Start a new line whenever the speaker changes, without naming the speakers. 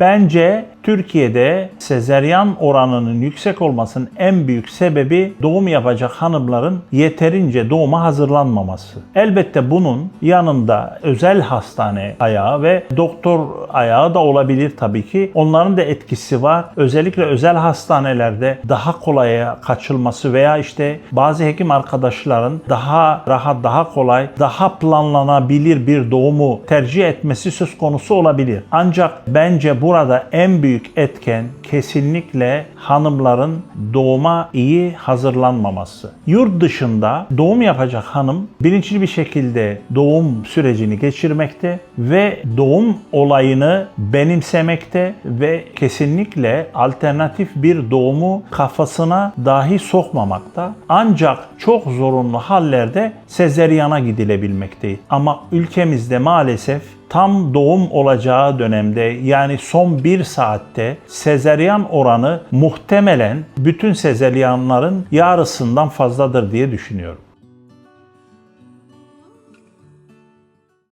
Bence Türkiye'de sezeryan oranının yüksek olmasının en büyük sebebi doğum yapacak hanımların yeterince doğuma hazırlanmaması. Elbette bunun yanında özel hastane ayağı ve doktor ayağı da olabilir tabii ki. Onların da etkisi var. Özellikle özel hastanelerde daha kolaya kaçılması veya işte bazı hekim arkadaşların daha rahat, daha kolay, daha planlanabilir bir doğumu tercih etmesi söz konusu olabilir. Ancak bence burada en büyük etken kesinlikle hanımların doğuma iyi hazırlanmaması. Yurt dışında doğum yapacak hanım bilinçli bir şekilde doğum sürecini geçirmekte ve doğum olayını benimsemekte ve kesinlikle alternatif bir doğumu kafasına dahi sokmamakta. Ancak çok zorunlu hallerde sezeryana gidilebilmekteyiz. Ama ülkemizde maalesef tam doğum olacağı dönemde yani son bir saatte sezeryan oranı muhtemelen bütün sezeryanların yarısından fazladır diye düşünüyorum.